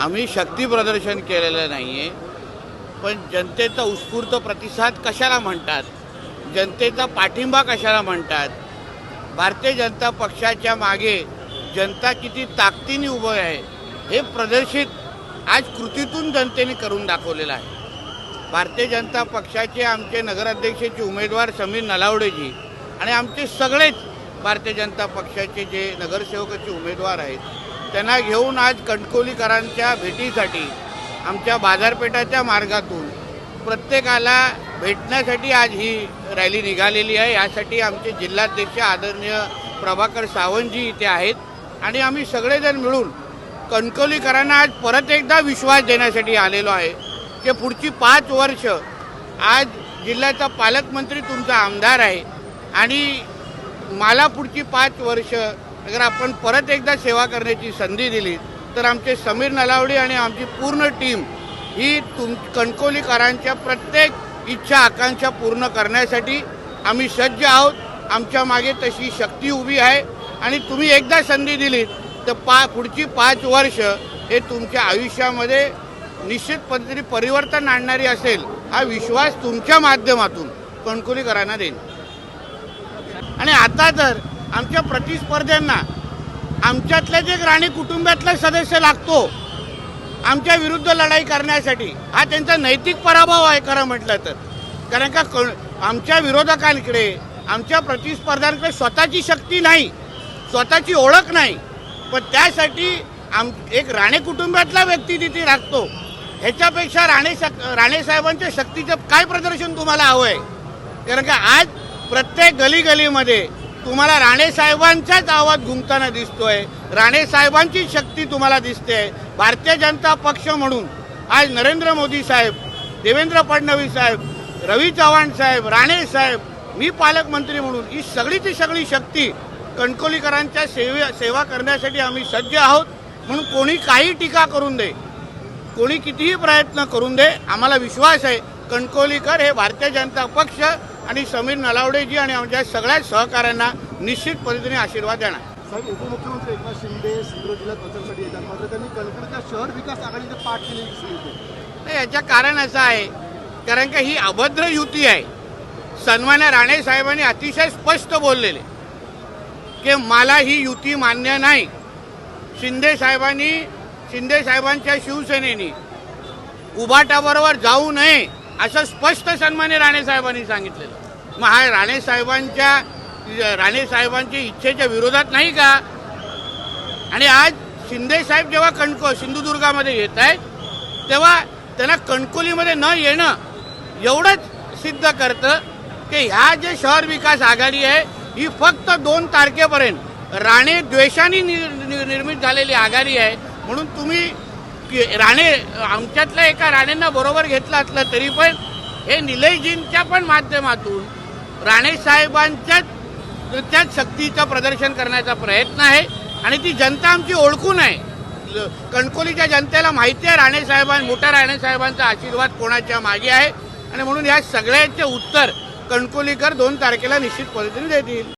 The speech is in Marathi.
आम्ही शक्ती प्रदर्शन केलेलं नाही आहे पण जनतेचा उत्स्फूर्त प्रतिसाद कशाला म्हणतात? जनतेचा पाठिंबा कशाला म्हणतात? भारतीय जनता पक्षाच्या मागे जनता किती ताकदीने उभं आहे हे प्रदर्शित आज कृतीतून जनतेने करून दाखवलेलं आहे. भारतीय जनता पक्षाचे आमचे नगराध्यक्षाचे उमेदवार समीर नलावडेजी आणि आमचे सगळेच भारतीय जनता पक्षाचे जे नगरसेवकाचे उमेदवार आहेत त्यांना घेऊन आज कणकोलीकरांच्या भेटीसाठी आमच्या बाजारपेठाच्या मार्गातून प्रत्येकाला भेटण्यासाठी आज ही रॅली निघालेली आहे. यासाठी आमचे जिल्हाध्यक्ष आदरणीय प्रभाकर सावंतजी इथे आहेत. आणि आम्ही सगळेजण मिळून कणकवलीकरांना आज परत एकदा विश्वास देण्यासाठी आलेलो आहे की पुढची पाच वर्ष आज जिल्ह्याचा पालकमंत्री तुमचा आमदार आहे. आणि मला पुढची पाच वर्ष अगर आपण परत एकदा सेवा करण्याची संधी दिली तर आमचे समीर नलावडे आणि आमची पूर्ण टीम ही तुम कणकोलीकरांच्या प्रत्येक इच्छा आकांक्षा पूर्ण करण्यासाठी आम्ही सज्ज आहोत. आमच्या मागे तशी शक्ती उभी आहे. आणि तुम्ही एकदा संधी दिलीत तर पा पुढची पाच वर्ष हे तुमच्या आयुष्यामध्ये निश्चित पद्धतीने परिवर्तन आणणारी असेल हा विश्वास तुमच्या माध्यमातून कणकोलीकरांना देईन. आणि आता तर आमच्या प्रतिस्पर्ध्यांना आमच्यातल्या जे राणे कुटुंबातला सदस्य लागतो आमच्या विरुद्ध लढाई करण्यासाठी हा त्यांचा नैतिक पराभव आहे खरं म्हटलं तर. कारण का आमच्या विरोधकांकडे आमच्या प्रतिस्पर्ध्यांकडे स्वतःची शक्ती नाही स्वतःची ओळख नाही. पण त्यासाठी आम एक राणे कुटुंबातला व्यक्ती तिथे राखतो ह्याच्यापेक्षा राणे शक राणे साहेबांच्या शक्तीचं काय प्रदर्शन तुम्हाला हवं आहे कारण का आज प्रत्येक गलीगलीमध्ये तुम्हाला राणे साहेबांचाच आवाज घुमताना दिसतोय. राणे साहेबांची शक्ती तुम्हाला दिसते. भारतीय जनता पक्ष म्हणून आज नरेंद्र मोदी साहेब देवेंद्र फडणवीस साहेब रवी चव्हाण साहेब राणे साहेब मी पालकमंत्री म्हणून ही सगळीची सगळी शक्ती कणकोलीकरांच्या सेवे सेवा करण्यासाठी आम्ही सज्ज आहोत. म्हणून कोणी काही टीका करून दे कोणी कितीही प्रयत्न करून दे आम्हाला विश्वास आहे. कणकोलीकर हे भारतीय जनता पक्ष आणि समीर नलावडेजी आणि आमच्या सगळ्या सहकाऱ्यांना निश्चित पद्धतीने आशीर्वाद देणार. साहेब उपमुख्यमंत्री एकनाथ शिंदे सिंधुदुर्ग जिल्ह्यात प्रचारासाठी येतात मात्र त्यांनी शहर विकास आघाडीचे पाठ येते नाही, याचं कारण असं आहे कारण का ही अभद्र युती आहे. सन्मान्य राणे साहेबांनी अतिशय स्पष्ट बोललेले की मला ही युती मान्य नाही. शिंदे साहेबांनी शिंदे साहेबांच्या शिवसेनेनी उभाटाबरोबर जाऊ नये. असं स्पष्ट सन्मान्य राणे साहेबांनी सांगितलेलं. मग हा राणे साहेबांच्या राणे साहेबांच्या इच्छेच्या विरोधात नाही का? आणि आज शिंदे साहेब जेव्हा कणको सिंधुदुर्गामध्ये येत आहेत तेव्हा त्यांना कणकोलीमध्ये न येणं एवढंच सिद्ध करतं की ह्या जे शहर विकास आघाडी आहे ही फक्त दोन तारखेपर्यंत राणे द्वेषाने नि- नि- निर्मित झालेली आघाडी आहे. म्हणून तुम्ही राणे आमच्यातल्या एका राणेंना बरोबर घेतलं असलं तरी पण हे निलयजींच्या पण माध्यमातून राणे साहेबांच्याच त्याच शक्तीचं प्रदर्शन करण्याचा प्रयत्न आहे. आणि ती जनता आमची ओळखून आहे. कणकोलीच्या जनतेला माहिती आहे राणे साहेबां मोठ्या राणे साहेबांचा आशीर्वाद कोणाच्या मागे आहे. आणि म्हणून या सगळ्याचे उत्तर कणकोलीकर दोन तारखेला निश्चित पद्धतीने देतील.